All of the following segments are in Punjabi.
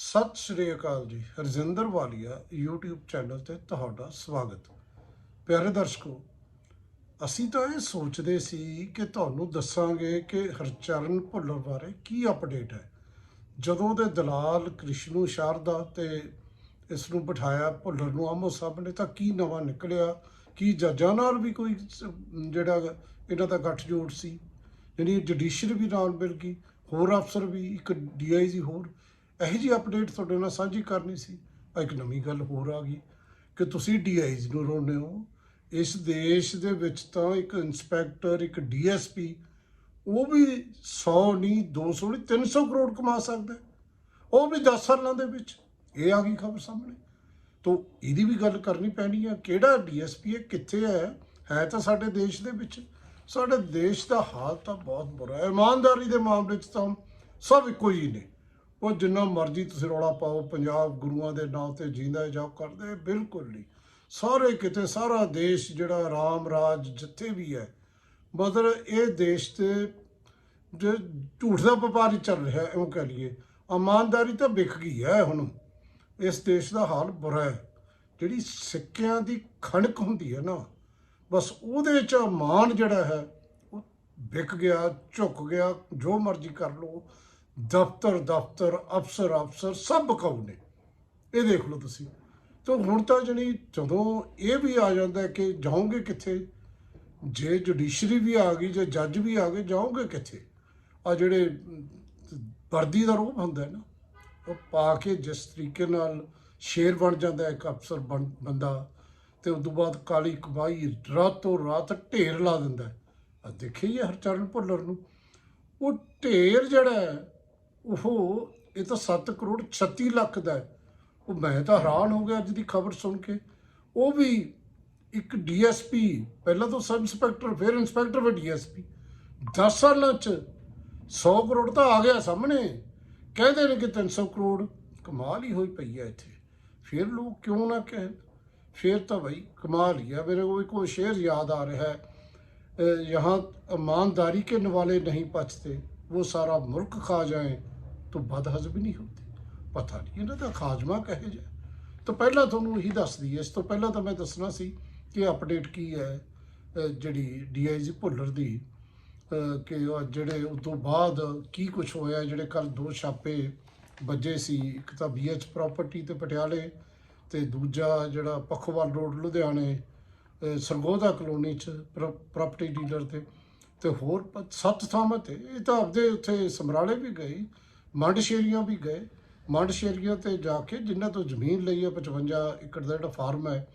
ਸਤਿ ਸ਼੍ਰੀ ਅਕਾਲ ਜੀ ਹਰਜਿੰਦਰ ਵਾਲੀਆ, YouTube ਚੈਨਲ ਤੇ ਤੁਹਾਡਾ ਸਵਾਗਤ। ਪਿਆਰੇ ਦਰਸ਼ਕੋ, ਅਸੀਂ ਤਾਂ ਇਹ ਸੋਚਦੇ ਸੀ ਕਿ ਤੁਹਾਨੂੰ ਦੱਸਾਂਗੇ ਕਿ ਹਰਚਰਨ ਭੁੱਲਰ ਬਾਰੇ ਕੀ ਅਪਡੇਟ ਹੈ। ਜਦੋਂ ਦੇ ਦਲਾਲ ਕ੍ਰਿਸ਼ਨੂ ਸ਼ਾਰਦਾ ਤੇ ਇਸ ਨੂੰ ਬਿਠਾਇਆ ਭੁੱਲਰ ਨੂੰ ਆਮੋ ਸਾਹਮਣੇ ਤਾਂ ਕੀ ਨਵਾਂ ਨਿਕਲਿਆ, ਕੀ ਜੱਜਾਂ ਨਾਲ ਵੀ ਕੋਈ ਜਿਹੜਾ ਇਹਨਾਂ ਦਾ ਗੱਠਜੋੜ ਸੀ? ਯਾਨੀ ਜੁਡੀਸ਼ਰੀ ਵੀ ਨਾਲ ਮਿਲ ਗਈ, ਹੋਰ ਅਫਸਰ ਵੀ, ਇੱਕ ਡੀਆਈਜੀ ਹੋਰ। ਇਹੋ ਜਿਹੀ ਅਪਡੇਟ ਤੁਹਾਡੇ ਨਾਲ ਸਾਂਝੀ ਕਰਨੀ ਸੀ। ਆ ਇੱਕ ਨਵੀਂ ਗੱਲ ਹੋਰ ਆ ਗਈ ਕਿ ਤੁਸੀਂ ਡੀਆਈਜੀ ਨੂੰ ਰੋਣੇ ਹੋ। ਇਸ ਦੇਸ਼ ਦੇ ਵਿੱਚ ਤਾਂ ਇੱਕ ਇੰਸਪੈਕਟਰ ਇੱਕ ਡੀਐਸਪੀ ਉਹ ਵੀ 100 ਨਹੀਂ 200 ਨਹੀਂ 300 ਕਰੋੜ ਕਮਾ ਸਕਦਾ ਉਹ ਵੀ 10 ਸਾਲਾਂ ਦੇ ਵਿੱਚ। ਇਹ ਆ ਗਈ ਖਬਰ ਸਾਹਮਣੇ। ਤੋ ਇਹਦੀ ਵੀ ਗੱਲ ਕਰਨੀ ਪੈਣੀ ਆ, ਕਿਹੜਾ ਡੀਐਸਪੀ ਹੈ, ਕਿੱਥੇ ਹੈ? ਹੈ ਤਾਂ ਸਾਡੇ ਦੇਸ਼ ਦੇ ਵਿੱਚ। ਸਾਡੇ ਦੇਸ਼ ਦਾ ਹਾਲ ਤਾਂ ਬਹੁਤ ਬੁਰਾ ਹੈ। ਇਮਾਨਦਾਰੀ ਦੇ ਮਾਮਲੇ 'ਚ ਤਾਂ ਸਭ ਇੱਕੋ ਹੀ ਨੇ। ਉਹ ਜਿੰਨਾ ਮਰਜ਼ੀ ਤੁਸੀਂ ਰੌਲਾ ਪਾਓ, ਪੰਜਾਬ ਗੁਰੂਆਂ ਦੇ ਨਾਂ ਤੇ ਜਿੰਦਾ ਜਾਓ ਕਰਦੇ, ਬਿਲਕੁਲ ਨਹੀਂ। ਸਾਰੇ ਕਿਤੇ, ਸਾਰਾ ਦੇਸ਼ ਜਿਹੜਾ ਰਾਮ ਰਾਜ ਜਿੱਥੇ ਵੀ ਹੈ, ਮਤਲਬ ਇਹ ਦੇਸ਼ ਤੇ ਜੋ ਝੂਠ ਦਾ ਵਪਾਰ ਚੱਲ ਰਿਹਾ ਹੈ ਉਹ ਕਹ ਲਈਏ। ਇਮਾਨਦਾਰੀ ਤਾਂ ਵਿਕ ਗਈ ਹੈ ਹੁਣ। ਇਸ ਦੇਸ਼ ਦਾ ਹਾਲ ਬੁਰਾ ਹੈ। ਜਿਹੜੀ ਸਿੱਕਿਆਂ ਦੀ ਖਣਕ ਹੁੰਦੀ ਹੈ ਨਾ, ਬਸ ਉਹਦੇ ਚ ਮਾਨ ਜਿਹੜਾ ਹੈ, ਉਹ ਵਿਕ ਗਿਆ, ਝੁਕ ਗਿਆ, ਜੋ ਮਰਜ਼ੀ ਕਰ ਲਓ। ਦਫ਼ਤਰ ਦਫ਼ਤਰ, ਅਫਸਰ ਅਫਸਰ ਸਭ ਕਾਉ ਨੇ। ਇਹ ਦੇਖ ਲਓ ਤੁਸੀਂ। ਤਾਂ ਹੁਣ ਤਾਂ ਜਣੀ ਜਦੋਂ ਇਹ ਵੀ ਆ ਜਾਂਦਾ ਕਿ ਜਾਓਗੇ ਕਿੱਥੇ? ਜੇ ਜੁਡੀਸ਼ਰੀ ਵੀ ਆ ਗਈ, ਜੇ ਜੱਜ ਵੀ ਆ ਗਏ, ਜਾਓਗੇ ਕਿੱਥੇ? ਆ ਜਿਹੜੇ ਵਰਦੀ ਦਾ ਰੂਪ ਹੁੰਦਾ ਹੈ ਨਾ, ਉਹ ਪਾ ਕੇ ਜਿਸ ਤਰੀਕੇ ਨਾਲ ਸ਼ੇਰ ਬਣ ਜਾਂਦਾ ਇੱਕ ਅਫਸਰ ਬਣ, ਬੰਦਾ, ਤੇ ਉਸ ਤੋਂ ਬਾਅਦ ਕਾਲੀ ਕਮਾਈ ਰਾਤੋਂ ਰਾਤ ਢੇਰ ਲਾ ਦਿੰਦਾ ਹੈ। ਆ ਦੇਖੀ ਹੈ ਹਰਚਰਨ ਭੁੱਲਰ ਨੂੰ। ਉਹ ਢੇਰ ਜਿਹੜਾ ਉਹ ਇਹ ਤਾਂ 7 ਕਰੋੜ 36 ਲੱਖ ਦਾ ਹੈ ਉਹ ਮੈਂ ਤਾਂ ਹੈਰਾਨ ਹੋ ਗਿਆ ਅੱਜ ਦੀ ਖਬਰ ਸੁਣ ਕੇ ਉਹ ਵੀ ਇੱਕ ਡੀਐਸਪੀ ਪਹਿਲਾਂ ਤਾਂ ਸਬ ਇੰਸਪੈਕਟਰ ਫਿਰ ਇੰਸਪੈਕਟਰ ਫਿਰ ਡੀਐਸਪੀ 10 ਸਾਲਾਂ ਚ 100 ਕਰੋੜ ਤਾਂ ਆ ਗਿਆ ਸਾਹਮਣੇ ਕਹਿੰਦੇ ਨੇ ਕਿ 300 ਕਰੋੜ ਕਮਾਲ ਹੀ ਹੋਈ ਪਈ ਹੈ ਇੱਥੇ ਫਿਰ ਲੋਕ ਕਿਉਂ ਨਾ ਕਹਿਣ ਫਿਰ ਤਾਂ ਭਾਈ ਕਮਾਲ ਹੀ ਹੈ ਮੇਰੇ ਕੋਲ ਇੱਕ ਸ਼ੇਰ ਯਾਦ ਆ ਰਿਹਾ ਹੈ अ, यहाँ ईमानदारी के नवाले नहीं पचते वो सारा मुल्क खा जाए ਤੋਂ ਵੱਧ ਹਜ਼ਮ ਨਹੀਂ ਹੁੰਦੀ। ਪਤਾ ਨਹੀਂ ਇਹਨਾਂ ਦਾ ਖਾਜਮਾ ਕਹੇ ਜਾ ਤਾਂ ਪਹਿਲਾਂ ਤੁਹਾਨੂੰ ਇਹੀ ਦੱਸਦੀ ਹੈ, ਇਸ ਤੋਂ ਪਹਿਲਾਂ ਤਾਂ ਮੈਂ ਦੱਸਣਾ ਸੀ ਕਿ ਅਪਡੇਟ ਕੀ ਹੈ ਜਿਹੜੀ ਡੀਆਈਜੀ ਭੁੱਲਰ ਦੀ ਕਿ ਜਿਹੜੇ ਉਸ ਤੋਂ ਬਾਅਦ ਕੀ ਕੁਝ ਹੋਇਆ, ਜਿਹੜੇ ਕੱਲ ਦੋ ਛਾਪੇ ਵੱਜੇ ਸੀ, ਇੱਕ ਤਾਂ ਬੀਐਚ ਪ੍ਰਾਪਰਟੀ ਤੇ ਪਟਿਆਲੇ ਤੇ ਦੂਜਾ ਜਿਹੜਾ ਪਖਵਾਲ ਰੋਡ ਲੁਧਿਆਣੇ ਸਰਗੋਦਾ ਕਲੋਨੀ ਚ ਪ੍ਰਾਪਰਟੀ ਡੀਲਰ ਤੇ ਤੇ ਹੋਰ ਸੱਤ ਥਾਵਾਂ ਤੇ, ਇਹ ਤਾਂ ਆਪਦੇ ਉੱਥੇ ਸਮਰਾਲੇ ਵੀ ਗਈ ਮੰਡ ਸ਼ੇਰੀਆਂ ਵੀ ਗਏ। ਮੰਡ ਸ਼ੇਰੀਆਂ ਤੇ ਜਾ ਕੇ ਜਿਨ੍ਹਾਂ ਤੋਂ ਜ਼ਮੀਨ ਲਈ ਹੈ 55 ਏਕੜ ਦਾ ਜਿਹੜਾ ਫਾਰਮ ਹੈ,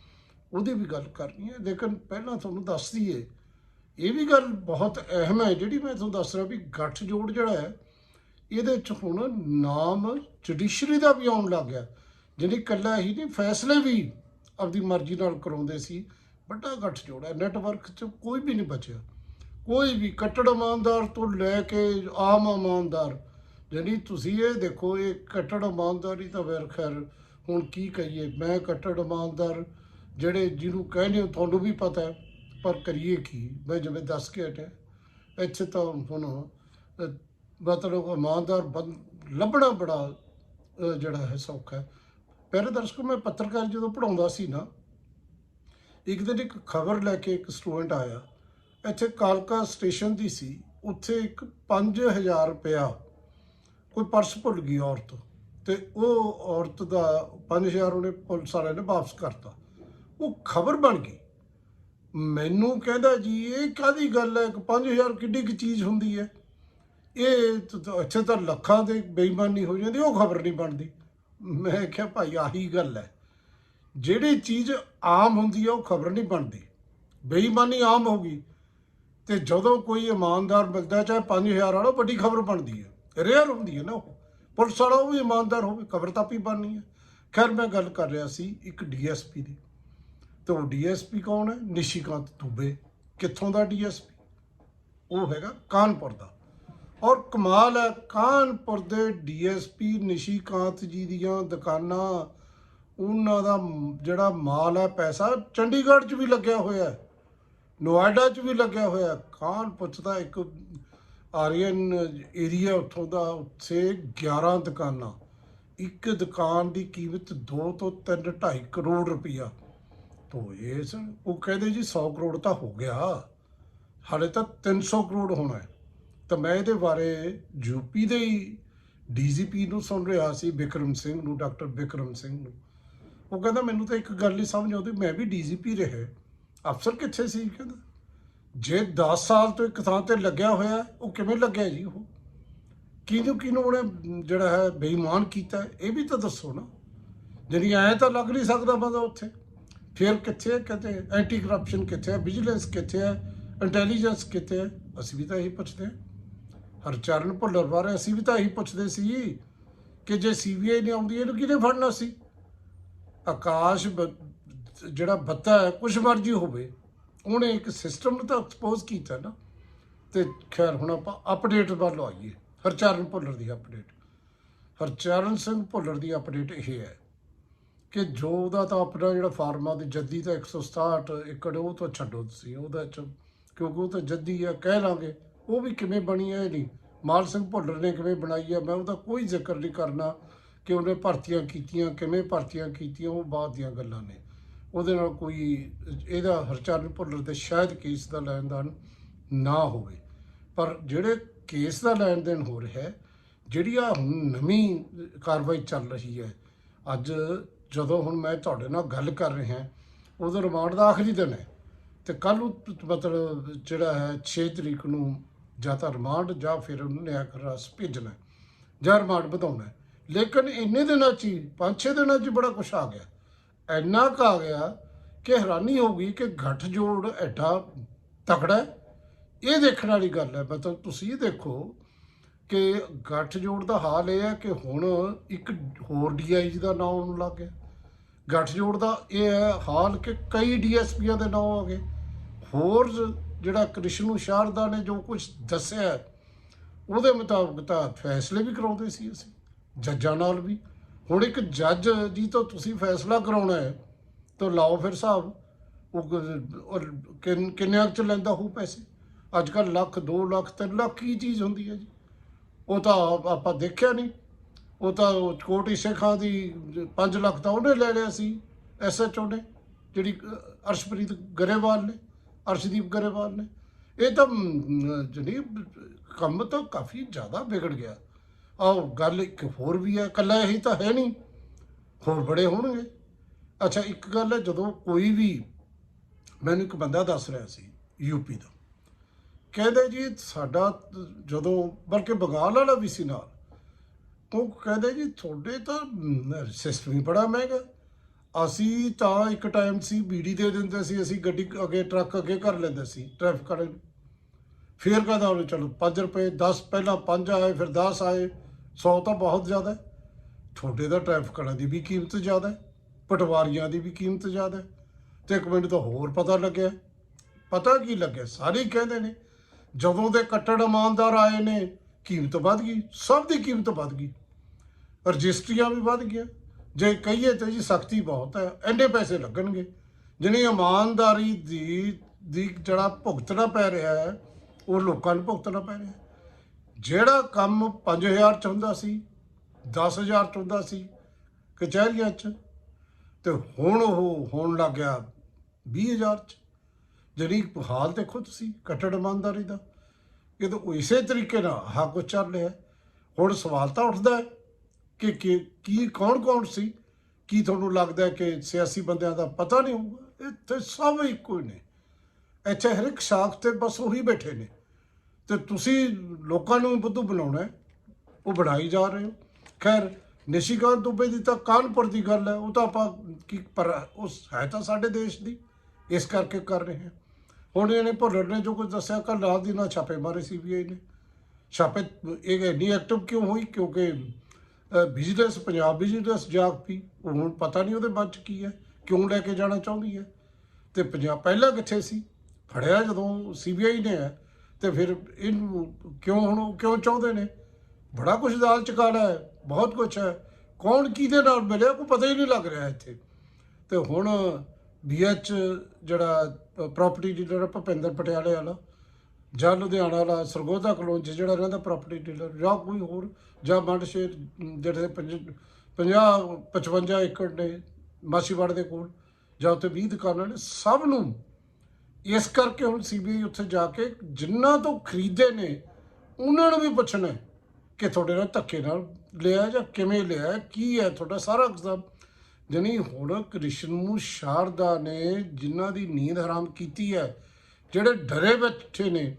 ਉਹਦੀ ਵੀ ਗੱਲ ਕਰਨੀ ਹੈ। ਲੇਕਿਨ ਪਹਿਲਾਂ ਤੁਹਾਨੂੰ ਦੱਸ ਦਈਏ, ਇਹ ਵੀ ਗੱਲ ਬਹੁਤ ਅਹਿਮ ਹੈ, ਜਿਹੜੀ ਮੈਂ ਤੁਹਾਨੂੰ ਦੱਸ ਰਿਹਾ ਵੀ ਗੱਠ ਜੋੜ ਜਿਹੜਾ ਹੈ, ਇਹਦੇ ਚ ਹੁਣ ਨਾਮ ਜੁਡੀਸ਼ਰੀ ਦਾ ਵੀ ਆਉਣ ਲੱਗ ਗਿਆ। ਜਿਹੜੀ ਕੱਲਾ ਹੀ ਨਹੀਂ, ਫੈਸਲੇ ਵੀ ਆਪਦੀ ਮਰਜ਼ੀ ਨਾਲ ਕਰਾਉਂਦੇ ਸੀ। ਵੱਡਾ ਗੱਠ ਜੋੜ ਹੈ ਨੈਟਵਰਕ 'ਚ ਕੋਈ ਵੀ ਨਹੀਂ ਬਚਿਆ। ਕੋਈ ਵੀ ਕੱਟੜ ਇਮਾਨਦਾਰ ਤੋਂ ਲੈ ਕੇ ਆਮ ਇਮਾਨਦਾਰ ਜਿਹੜੀ ਤੁਸੀਂ ਇਹ ਦੇਖੋ, ਇਹ ਕੱਟੜ ਇਮਾਨਦਾਰੀ ਤਾਂ ਫਿਰ ਖੈਰ ਹੁਣ ਕੀ ਕਹੀਏ? ਮੈਂ ਕੱਟੜ ਇਮਾਨਦਾਰ ਜਿਹੜੇ ਜਿਹਨੂੰ ਕਹਿੰਦੇ ਹੋ, ਤੁਹਾਨੂੰ ਵੀ ਪਤਾ ਪਰ ਕਰੀਏ ਕੀ? ਮੈਂ ਜਿਵੇਂ ਦੱਸ ਕੇ ਹਟਿਆ। ਇੱਥੇ ਤਾਂ ਹੁਣ ਮਤਲਬ ਇਮਾਨਦਾਰ ਬੰਦ ਲੱਭਣਾ ਬੜਾ ਜਿਹੜਾ ਹੈ ਸੌਖਾ ਹੈ। ਪਹਿਲੇ ਦਰਸ਼ਕੋ, ਮੈਂ ਪੱਤਰਕਾਰ ਜਦੋਂ ਪੜਾਉਂਦਾ ਸੀ ਨਾ, ਇੱਕ ਦਿਨ ਇੱਕ ਖਬਰ ਲੈ ਕੇ ਇੱਕ ਸਟੂਡੈਂਟ ਆਇਆ। ਇੱਥੇ ਕਾਲਕਾ ਸਟੇਸ਼ਨ ਦੀ ਸੀ, ਉੱਥੇ ਇੱਕ 5000 ਰੁਪਇਆ ਕੋਈ ਪਰਸ ਭੁੱਲ ਗਈ ਔਰਤ। ਤੇ ਉਹ ਔਰਤ ਦਾ 5000 ਉਹਨੇ ਪੁਲਿਸ ਵਾਲਿਆਂ ਨੇ ਵਾਪਸ ਕਰਤਾ। ਉਹ ਖਬਰ ਬਣ ਗਈ। ਮੈਨੂੰ ਕਹਿੰਦਾ ਜੀ, ਇਹ ਕਾਦੀ ਗੱਲ ਹੈ? ਕਿ 5000 ਕਿੱਡੀ ਕੁ ਚੀਜ਼ ਹੁੰਦੀ ਹੈ। ਇਹ ਤਾਂ- ਤਾਂ ਇੱਥੇ ਤਾਂ ਲੱਖਾਂ ਦੇ ਬੇਈਮਾਨੀ ਹੋ ਜਾਂਦੀ, ਉਹ ਖਬਰ ਨਹੀਂ ਬਣਦੀ। ਮੈਂ ਕਿਹਾ, ਭਾਈ, ਆਹੀ ਗੱਲ ਹੈ। ਜਿਹੜੀ ਚੀਜ਼ ਆਮ ਹੁੰਦੀ ਹੈ, ਉਹ ਖਬਰ ਨਹੀਂ ਬਣਦੀ। ਬੇਈਮਾਨੀ ਆਮ ਹੋ ਗਈ। ਤੇ ਜਦੋਂ ਕੋਈ ਇਮਾਨਦਾਰ ਮਿਲਦਾ, ਚਾਹੇ 5000 ਵਾਲਾ ਵੱਡੀ ਖਬਰ ਬਣਦੀ ਹੈ। ਰੇਅਰ ਹੁੰਦੀ ਹੈ ਨਾ ਉਹ। ਪੁਲਿਸ ਵਾਲਾ ਉਹ ਵੀ ਇਮਾਨਦਾਰ ਹੋਵੇ ਖਬਰ ਤਾਂ ਵੀ ਬਣਨੀ ਹੈ। ਖੈਰ, ਮੈਂ ਗੱਲ ਕਰ ਰਿਹਾ ਸੀ ਇੱਕ ਡੀਐਸਪੀ ਦੀ। ਤੇ ਉਹ ਡੀਐਸਪੀ ਕੌਣ ਹੈ? ਨਿਸ਼ੀਕਾਂਤ ਦੁਬੇ। ਕਿੱਥੋਂ ਦਾ ਡੀਐਸਪੀ? ਉਹ ਹੈਗਾ ਕਾਨਪੁਰ ਦਾ। ਔਰ ਕਮਾਲ ਹੈ, ਕਾਨਪੁਰ ਦੇ ਡੀਐਸਪੀ ਨਿਸ਼ੀਕਾਂਤ ਜੀ ਦੀਆਂ ਦੁਕਾਨਾਂ, ਉਹਨਾਂ ਦਾ ਜਿਹੜਾ ਮਾਲ ਹੈ, ਪੈਸਾ ਚੰਡੀਗੜ੍ਹ 'ਚ ਵੀ ਲੱਗਿਆ ਹੋਇਆ ਹੈ। ਨੋਇਡਾ 'ਚ ਵੀ ਲੱਗਿਆ ਹੋਇਆ ਕਾਨਪੁਰ 'ਚ ਤਾਂ ਇੱਕ ਆਰੀਅਨ ਏਰੀਆ ਉੱਥੋਂ ਦਾ, ਉੱਥੇ 11 ਦੁਕਾਨਾਂ। ਇੱਕ ਦੁਕਾਨ ਦੀ ਕੀਮਤ 2 ਤੋਂ 3 2.5 ਕਰੋੜ ਰੁਪਈਆ। ਇਹ ਇਸ ਉਹ ਕਹਿੰਦੇ ਜੀ 100 ਕਰੋੜ ਤਾਂ ਹੋ ਗਿਆ। ਹਾਲੇ ਤਾਂ 300 ਕਰੋੜ ਹੋਣਾ ਹੈ। ਤਾਂ ਮੈਂ ਇਹਦੇ ਬਾਰੇ ਯੂਪੀ ਦੇ ਹੀ ਡੀਜੀਪੀ ਨੂੰ ਸੁਣ ਰਿਹਾ ਸੀ ਵਿਕਰਮ ਸਿੰਘ ਨੂੰ, ਡਾਕਟਰ ਵਿਕਰਮ ਸਿੰਘ ਨੂੰ। ਉਹ ਕਹਿੰਦਾ, ਮੈਨੂੰ ਤਾਂ ਇੱਕ ਗੱਲ ਹੀ ਸਮਝ ਆਉਂਦੀ, ਮੈਂ ਵੀ ਡੀਜੀਪੀ ਰਹੇ ਅਫਸਰ ਕਿੱਥੇ ਸੀ? ਕਹਿੰਦਾ। ਜੇ 10 ਸਾਲ ਤੋਂ ਇੱਕ ਥਾਂ ਤੇ ਲੱਗਿਆ ਹੋਇਆ, ਉਹ ਕਿਵੇਂ ਲੱਗਿਆ ਜੀ ਉਹ? ਕਿਹਨੂੰ ਕਿਹਨੂੰ ਉਹਨੇ ਜਿਹੜਾ ਹੈ ਬੇਈਮਾਨ ਕੀਤਾ? ਇਹ ਵੀ ਤਾਂ ਦੱਸੋ ਨਾ। ਜਿਹੜੀ ਐ ਤਾਂ ਲੱਗ ਨਹੀਂ ਸਕਦਾ ਬੰਦਾ ਉੱਥੇ। ਫਿਰ ਕਿੱਥੇ ਹੈ? ਕਿਤੇ ਐਂਟੀ ਕਰਪਸ਼ਨ ਕਿੱਥੇ ਹੈ? ਵਿਜੀਲੈਂਸ ਕਿੱਥੇ ਹੈ? ਇੰਟੈਲੀਜੈਂਸ ਕਿੱਥੇ ਹੈ? ਅਸੀਂ ਵੀ ਤਾਂ ਇਹੀ ਪੁੱਛਦੇ ਹਾਂ। ਹਰਚਰਨ ਭੁੱਲਰ ਬਾਰੇ ਅਸੀਂ ਵੀ ਤਾਂ ਇਹੀ ਪੁੱਛਦੇ ਸੀ ਕਿ ਜੇ ਸੀਬੀਆਈ ਨਹੀਂ ਆਉਂਦੀ, ਇਹਨੂੰ ਕਿਹਨੇ ਫੜਨਾ ਸੀ? ਆਕਾਸ਼ ਜਿਹੜਾ ਬੱਤਾ ਹੈ, ਕੁਛ ਮਰਜ਼ੀ ਹੋਵੇ। ਉਹਨੇ ਇੱਕ ਸਿਸਟਮ ਨੂੰ ਤਾਂ ਐਕਸਪੋਜ਼ ਕੀਤਾ ਨਾ। ਤੇ ਖੈਰ ਹੁਣ ਆਪਾਂ ਅਪਡੇਟ ਵੱਲ ਆਈਏ। ਹਰਚਰਨ ਭੁੱਲਰ ਦੀ ਅਪਡੇਟ ਹਰਚਰਨ ਸਿੰਘ ਭੁੱਲਰ ਦੀ ਅਪਡੇਟ ਇਹ ਹੈ ਕਿ ਜੋ ਉਹਦਾ ਤਾਂ ਆਪਣਾ ਜਿਹੜਾ ਫਾਰਮਾ ਦੀ ਜੱਦੀ ਤਾਂ 167 ਏਕੜ, ਉਹ ਤਾਂ ਛੱਡੋ ਤੁਸੀਂ ਉਹਦਾ ਚ। ਕਿਉਂਕਿ ਉਹ ਤਾਂ ਜੱਦੀ ਆ, ਕਹਿ ਲਾਂਗੇ। ਉਹ ਵੀ ਕਿਵੇਂ ਬਣੀ ਹੈ ਨਹੀਂ। ਮਾਲ ਸਿੰਘ ਭੁੱਲਰ ਨੇ ਕਿਵੇਂ ਬਣਾਈ ਹੈ, ਮੈਂ ਉਹਦਾ ਕੋਈ ਜ਼ਿਕਰ ਨਹੀਂ ਕਰਨਾ ਕਿ ਉਹਨੇ ਭਰਤੀਆਂ ਕੀਤੀਆਂ, ਕਿਵੇਂ ਭਰਤੀਆਂ ਕੀਤੀਆਂ, ਉਹ ਬਾਅਦ ਦੀਆਂ ਗੱਲਾਂ ਨੇ। ਉਹਦੇ ਨਾਲ ਕੋਈ, ਇਹਦਾ ਹਰਚਰਨ ਭੁੱਲਰ ਦੇ ਸ਼ਾਇਦ ਕੇਸ ਦਾ ਲੈਣ ਦੇਣ ਨਾ ਹੋਵੇ। ਪਰ ਜਿਹੜੇ ਕੇਸ ਦਾ ਲੈਣ ਦੇਣ ਹੋ ਰਿਹਾ ਹੈ, ਜਿਹੜੀ ਆ ਹੁਣ ਨਵੀਂ ਕਾਰਵਾਈ ਚੱਲ ਰਹੀ ਹੈ, ਅੱਜ ਜਦੋਂ ਹੁਣ ਮੈਂ ਤੁਹਾਡੇ ਨਾਲ ਗੱਲ ਕਰ ਰਿਹਾ ਉਦੋਂ ਰਿਮਾਂਡ ਦਾ ਆਖਰੀ ਦਿਨ ਹੈ। ਤੇ ਕੱਲ ਨੂੰ ਮਤਲਬ ਜਿਹੜਾ ਹੈ 6 ਤਰੀਕ ਨੂੰ ਜਾਂ ਤਾਂ ਰਿਮਾਂਡ ਜਾਂ ਫਿਰ ਉਹਨੂੰ ਨਿਆਂਕ ਰਸ ਭੇਜਣਾ ਜਾਂ ਰਿਮਾਂਡ ਵਧਾਉਣਾ ਲੇਕਿਨ ਇੰਨੇ ਦਿਨਾਂ 'ਚ ਹੀ, ਪੰਜ ਛੇ ਦਿਨਾਂ 'ਚ ਬੜਾ ਕੁਝ ਆ ਗਿਆ। ਇੰਨਾ ਕੁ ਆ ਗਿਆ ਕਿ ਹੈਰਾਨੀ ਹੋ ਗਈ ਕਿ ਗੱਠ ਜੋੜ ਐਡਾ ਤਕੜਾ ਇਹ ਦੇਖਣ ਵਾਲੀ ਗੱਲ ਹੈ, ਮਤਲਬ ਤੁਸੀਂ ਦੇਖੋ ਕਿ ਗੱਠ ਜੋੜ ਦਾ ਹਾਲ ਇਹ ਹੈ ਕਿ ਹੁਣ ਇੱਕ ਹੋਰ ਡੀਆਈਜੀ ਦਾ ਨਾਮ ਆਉਣ ਲੱਗ ਗਿਆ। ਗੱਠ ਜੋੜ ਦਾ ਇਹ ਹੈ ਹਾਲ ਕਿ ਕਈ ਡੀਐਸਪੀਆਂ ਦੇ ਨਾਮ ਆ ਗਏ। ਹੋਰ ਜਿਹੜਾ ਕ੍ਰਿਸ਼ਨੂ ਸ਼ਾਰਦਾ ਨੇ ਜੋ ਕੁਝ ਦੱਸਿਆ, ਉਹਦੇ ਮੁਤਾਬਕ ਤਾਂ ਫੈਸਲੇ ਵੀ ਕਰਾਉਂਦੇ ਸੀ ਅਸੀਂ, ਜੱਜਾਂ ਨਾਲ ਵੀ। ਹੁਣ ਇੱਕ ਜੱਜ ਜੀ ਤੋਂ ਤੁਸੀਂ ਫੈਸਲਾ ਕਰਾਉਣਾ ਹੈ ਤਾਂ ਲਾਓ ਫਿਰ ਹਿਸਾਬ। ਉਹ ਕ- ਕਿੰਨੇ ਚ ਲੈਂਦਾ ਹੋ ਪੈਸੇ? ਅੱਜ ਕੱਲ ਲੱਖ 2 ਲੱਖ 3 ਲੱਖ ਕੀ ਚੀਜ਼ ਹੁੰਦੀ ਹੈ ਜੀ? ਉਹ ਤਾਂ ਆਪਾਂ ਦੇਖਿਆ ਨਹੀਂ। ਉਹ ਤਾਂ ਉਹ ਕੋਟੀ ਸ਼ੇਖਾਂ ਦੀ 5 ਲੱਖ ਤਾਂ ਉਹਨੇ ਲੈ ਲਿਆ ਸੀ ਐਸਐਚਓ ਨੇ ਜਿਹੜੀ ਅਰਸ਼ਪ੍ਰੀਤ ਗਰੇਵਾਲ ਨੇ ਅਰਸ਼ਦੀਪ ਗਰੇਵਾਲ ਨੇ। ਇਹ ਤਾਂ ਮ, ਜਿਹੜੀ ਕੰਮ ਤਾਂ ਕਾਫੀ ਜ਼ਿਆਦਾ ਵਿਗੜ ਗਿਆ। ਆਹ ਗੱਲ ਇੱਕ ਹੋਰ ਵੀ ਹੈ ਕੱਲਾ ਇਹੀ ਤਾਂ ਹੈ ਨਹੀਂ। ਹੋਰ ਬੜੇ ਹੋਣਗੇ। ਅੱਛਾ, ਇੱਕ ਗੱਲ ਹੈ, ਜਦੋਂ ਕੋਈ ਵੀ, ਮੈਨੂੰ ਇੱਕ ਬੰਦਾ ਦੱਸ ਰਿਹਾ ਸੀ ਯੂਪੀ ਦਾ। ਕਹਿੰਦੇ ਜੀ, ਸਾਡਾ ਜਦੋਂ, ਬਲਕਿ ਬੰਗਾਲ ਵਾਲਾ ਵੀ ਸੀ ਨਾਲ, ਉਹ ਕਹਿੰਦੇ ਜੀ, ਤੁਹਾਡੇ ਤਾਂ ਸਿਸਟਮ ਹੀ ਬੜਾ ਮਹਿੰਗਾ। ਅਸੀਂ ਤਾਂ ਇੱਕ ਟਾਈਮ ਸੀ, ਬੀੜੀ ਦੇ ਦਿੰਦੇ ਸੀ, ਅਸੀਂ ਗੱਡੀ ਅੱਗੇ, ਟਰੱਕ ਅੱਗੇ ਕਰ ਲੈਂਦੇ ਸੀ ਟ੍ਰੈਫਿਕ ਵਾਲੇ ਨੂੰ। ਫਿਰ ਕਹਿੰਦਾ ਉਹਨੇ, ਚਲੋ 5 ਰੁਪਏ 10 ਪਹਿਲਾਂ 5 ਆਏ, ਫਿਰ 10 ਆਏ। 100 ਤਾਂ ਬਹੁਤ ਜ਼ਿਆਦਾ ਹੈ। ਤੁਹਾਡੇ ਦਾ ਟ੍ਰੈਫਿਕ ਦੀ ਵੀ ਕੀਮਤ ਜ਼ਿਆਦਾ ਹੈ, ਪਟਵਾਰੀਆਂ ਦੀ ਵੀ ਕੀਮਤ ਜ਼ਿਆਦਾ ਹੈ। ਤੇ ਇੱਕ ਮਿੰਟ ਤਾਂ ਹੋਰ ਪਤਾ ਲੱਗਿਆ ਪਤਾ ਕੀ ਲੱਗਿਆ? ਸਾਰੇ ਕਹਿੰਦੇ ਨੇ, ਜਦੋਂ ਦੇ ਕੱਟੜ ਇਮਾਨਦਾਰ ਆਏ ਨੇ, ਕੀਮਤ ਵੱਧ ਗਈ, ਸਭ ਦੀ ਕੀਮਤ ਵੱਧ ਗਈ। ਰਜਿਸਟਰੀਆਂ ਵੀ ਵੱਧ ਗਈਆਂ। ਜੇ ਕਹੀਏ ਤਾਂ ਜੀ ਸਖਤੀ ਬਹੁਤ ਹੈ ਐਡੇ ਪੈਸੇ ਲੱਗਣਗੇ। ਜਿਹਨੇ ਇਮਾਨਦਾਰੀ ਦੀ ਦੀ ਜਿਹੜਾ ਭੁਗਤਣਾ ਪੈ ਰਿਹਾ ਹੈ, ਉਹ ਲੋਕਾਂ ਨੂੰ ਭੁਗਤਣਾ ਪੈ ਰਿਹਾ ਜਿਹੜਾ ਕੰਮ 5000 ਚ ਹੁੰਦਾ ਸੀ 10000 ਚ ਹੁੰਦਾ ਸੀ ਕਚਹਿਰੀਆਂ ਚ, ਤੇ ਹੁਣ ਉਹ ਹੋਣ ਲੱਗ ਗਿਆ 20000 ਚ। ਜਿਹੜੀ ਹਾਲ ਦੇਖੋ ਤੁਸੀਂ, ਕੱਟੜ ਇਮਾਨਦਾਰੀ ਦਾ। ਇਹ ਤਾਂ ਇਸੇ ਤਰੀਕੇ ਨਾਲ ਆਹ ਕੁਛ ਚੱਲ ਰਿਹਾ। ਹੁਣ ਸਵਾਲ ਤਾਂ ਉੱਠਦਾ ਹੈ ਕਿ ਕਿ, ਕੀ, ਕੌਣ ਕੌਣ ਸੀ? ਕੀ ਤੁਹਾਨੂੰ ਲੱਗਦਾ ਕਿ ਸਿਆਸੀ ਬੰਦਿਆਂ ਦਾ ਪਤਾ ਨਹੀਂ ਹੋਊਗਾ? ਇੱਥੇ ਸਭ ਇੱਕੋ ਹੀ ਨੇ। ਇੱਥੇ ਹਰ ਇੱਕ ਸ਼ਾਖ ਤੇ ਬਸ ਉਹੀ ਬੈਠੇ ਨੇ। ਤੇ ਤੁਸੀਂ ਲੋਕਾਂ ਨੂੰ ਬੁੱਧੂ ਬਣਾਉਣਾ ਉਹ ਬਣਾਈ ਜਾ ਰਹੇ ਹੋ। ਖੈਰ, ਨਿਸ਼ੀਕਾਂਤ ਦੁਬੇ ਦੀ ਤਾਂ ਕਾਨਪੁਰ ਦੀ ਗੱਲ ਹੈ। ਉਹ ਤਾਂ ਆਪਾਂ ਕੀ ਪਰ ਉਸ ਹੈ ਤਾਂ ਸਾਡੇ ਦੇਸ਼ ਦੀ। ਇਸ ਕਰਕੇ ਕਰ ਰਹੇ ਹਾਂ। ਹੁਣ ਇਹਨੇ ਭੁੱਲਰ ਨੇ ਜੋ ਕੁਝ ਦੱਸਿਆ ਕੱਲ ਰਾਤ ਦੀ ਨਾਲ ਛਾਪੇ ਮਾਰੇ ਸੀਬੀਆਈ ਨੇ। ਛਾਪੇ, ਇਹ ਇੰਨੀ ਐਕਟਿਵ ਕਿਉਂ ਹੋਈ? ਕਿਉਂਕਿ ਵਿਜੀਲੈਂਸ ਪੰਜਾਬ ਵਿਜੀਲੈਂਸ ਜਾਗ ਪਈ। ਉਹ ਹੁਣ ਪਤਾ ਨਹੀਂ ਉਹਦੇ ਮਨ 'ਚ ਕੀ ਹੈ। ਕਿਉਂ ਲੈ ਕੇ ਜਾਣਾ ਚਾਹੁੰਦੀ ਹੈ? ਤੇ ਪੰਜਾਬ ਪਹਿਲਾਂ ਕਿੱਥੇ ਸੀ? ਫੜਿਆ ਜਦੋਂ ਸੀਬੀਆਈ ਨੇ। ਹੈ ਤੇ ਫਿਰ ਇਹਨੂੰ ਕਿਉਂ ਹੁਣ ਕਿਉਂ ਚਾਹੁੰਦੇ ਨੇ? ਬੜਾ ਕੁਝ ਦਾਲ ਚ ਕਾਲਾ ਹੈ, ਬਹੁਤ ਕੁਝ ਹੈ। ਕੌਣ ਕਿਹਦੇ ਨਾਲ ਮਿਲਿਆ ਕੋਈ ਪਤਾ ਹੀ ਨਹੀਂ ਲੱਗ ਰਿਹਾ ਇੱਥੇ। ਤੇ ਹੁਣ ਬੀਐਚ ਜਿਹੜਾ ਪ੍ਰਾਪਰਟੀ ਡੀਲਰ ਆ ਭੁਪਿੰਦਰ ਪਟਿਆਲੇ ਵਾਲਾ, ਜਾਂ ਲੁਧਿਆਣਾ ਵਾਲਾ ਸਰਗੋਧਾ ਕਲੋਂ 'ਚ ਜਿਹੜਾ ਰਹਿੰਦਾ ਪ੍ਰਾਪਰਟੀ ਡੀਲਰ ਜਾਂ ਕੋਈ ਹੋਰ, ਜਾਂ ਮੰਡ ਸ਼ੇਰ ਜਿਹੜੇ ਪੰਜ 50 55 ਏਕੜ ਨੇ ਮਾਸੀਵਾੜ ਦੇ ਕੋਲ, ਜਾਂ ਉੱਥੇ 20 ਦੁਕਾਨਾਂ ਨੇ, ਸਭ ਨੂੰ ਇਸ ਕਰਕੇ ਹੁਣ ਸੀਬੀਆਈ ਉੱਥੇ ਜਾ ਕੇ ਜਿਨ੍ਹਾਂ ਤੋਂ ਖਰੀਦੇ ਨੇ, ਉਹਨਾਂ ਨੂੰ ਵੀ ਪੁੱਛਣਾ ਕਿ ਤੁਹਾਡੇ ਨਾਲ ਧੱਕੇ ਨਾਲ ਲਿਆ ਜਾਂ ਕਿਵੇਂ ਲਿਆ, ਕੀ ਹੈ ਤੁਹਾਡਾ ਸਾਰਾ ਇਕਜ਼ਾਮ ਜਣੀ ਹੁਣ ਕ੍ਰਿਸ਼ਨ ਸ਼ਾਰਦਾ ਨੇ ਜਿਨ੍ਹਾਂ ਦੀ ਨੀਂਦ ਹਰਾਮ ਕੀਤੀ ਹੈ, ਜਿਹੜੇ ਡਰੇ ਬੈਠੇ ਨੇ,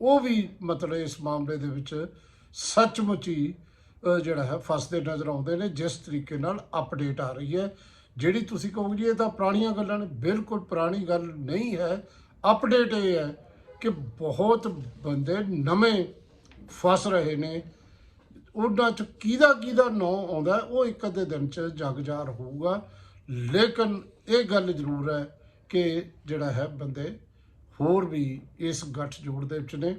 ਉਹ ਵੀ ਮਤਲਬ ਇਸ ਮਾਮਲੇ ਦੇ ਵਿੱਚ ਸੱਚਮੁੱਚ ਹੀ ਜਿਹੜਾ ਹੈ ਫਸਦੇ ਨਜ਼ਰ ਆਉਂਦੇ ਨੇ, ਜਿਸ ਤਰੀਕੇ ਨਾਲ ਅਪਡੇਟ ਆ ਰਹੀ ਹੈ। ਜਿਹੜੀ ਤੁਸੀਂ ਕਹੋਗੇ ਇਹ ਤਾਂ ਪੁਰਾਣੀਆਂ ਗੱਲਾਂ ਨੇ, ਬਿਲਕੁਲ ਪੁਰਾਣੀ ਗੱਲ ਨਹੀਂ ਹੈ। ਅਪਡੇਟ ਇਹ ਹੈ ਕਿ ਬਹੁਤ ਬੰਦੇ ਨਵੇਂ ਫਸ ਰਹੇ ਨੇ। ਉਹਨਾਂ ਚ ਕਿਹਦਾ ਕਿਹਦਾ ਨਾਂ ਆਉਂਦਾ, ਉਹ ਇੱਕ ਅੱਧੇ ਦਿਨ ਚ ਜਗਜਾਰ ਹੋਊਗਾ। ਲੇਕਿਨ ਇਹ ਗੱਲ ਜ਼ਰੂਰ ਹੈ ਕਿ ਜਿਹੜਾ ਹੈ ਬੰਦੇ ਹੋਰ ਵੀ ਇਸ ਗੱਠ ਜੋੜ ਦੇ ਵਿੱਚ ਨੇ।